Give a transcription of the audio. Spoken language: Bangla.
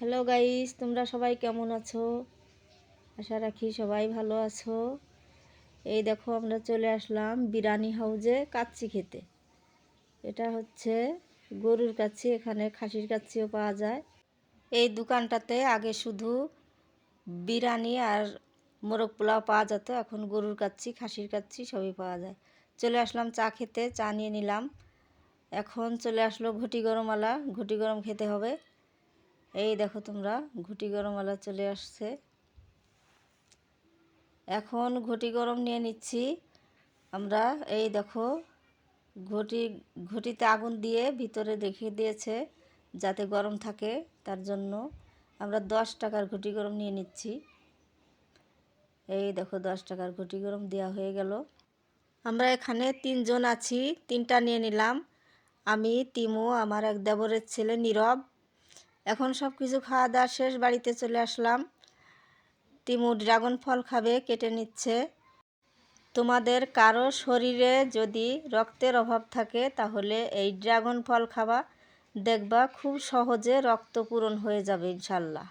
হ্যালো গাইস তোমরা সবাই কেমন আছো? আশা রাখি সবাই ভালো আছো। এই দেখো, আমরা চলে আসলাম বিরানি হাউজে কাচ্চি খেতে। এটা হচ্ছে গরুর কাচ্চি, এখানে খাসির কাচ্চিও পাওয়া যায়। এই দোকানটাতে আগে শুধু বিরিয়ানি আর মোরগ পোলাও পাওয়া যেত, এখন গরুর কাচ্চি, খাসির কাচ্চি সবই পাওয়া যায়। চলে আসলাম চা খেতে, চা নিয়ে নিলাম। এখন চলে আসলো ঘটি গরমওয়ালা, ঘটি গরম খেতে হবে। এই দেখো তোমরা, ঘুটি গরমওয়ালা চলে আসছে। এখন ঘটি গরম নিয়ে নিচ্ছি। আমরা এই দেখো, ঘটি, ঘটিতে আগুন দিয়ে ভিতরে রেখে দিয়েছে যাতে গরম থাকে, তার জন্য আমরা দশ টাকার ঘটি গরম নিয়ে নিচ্ছি। এই দেখো, দশ টাকার ঘটি গরম দেওয়া হয়ে গেল। আমরা এখানে তিনজন আছি, তিনটা নিয়ে নিলাম। আমি, তিমু, আমার এক দেবরের ছেলে নীরব। এখন সব কিছু খাওয়া দাওয়া শেষ, বাড়িতে চলে আসলাম। তিমু ড্রাগন ফল খাবে, কেটে নিচ্ছে। তোমাদের কারও শরীরে যদি রক্তের অভাব থাকে, তাহলে এই ড্রাগন ফল খাওয়া দেখবা খুব সহজে রক্ত পূরণ হয়ে যাবে, ইনশাল্লাহ।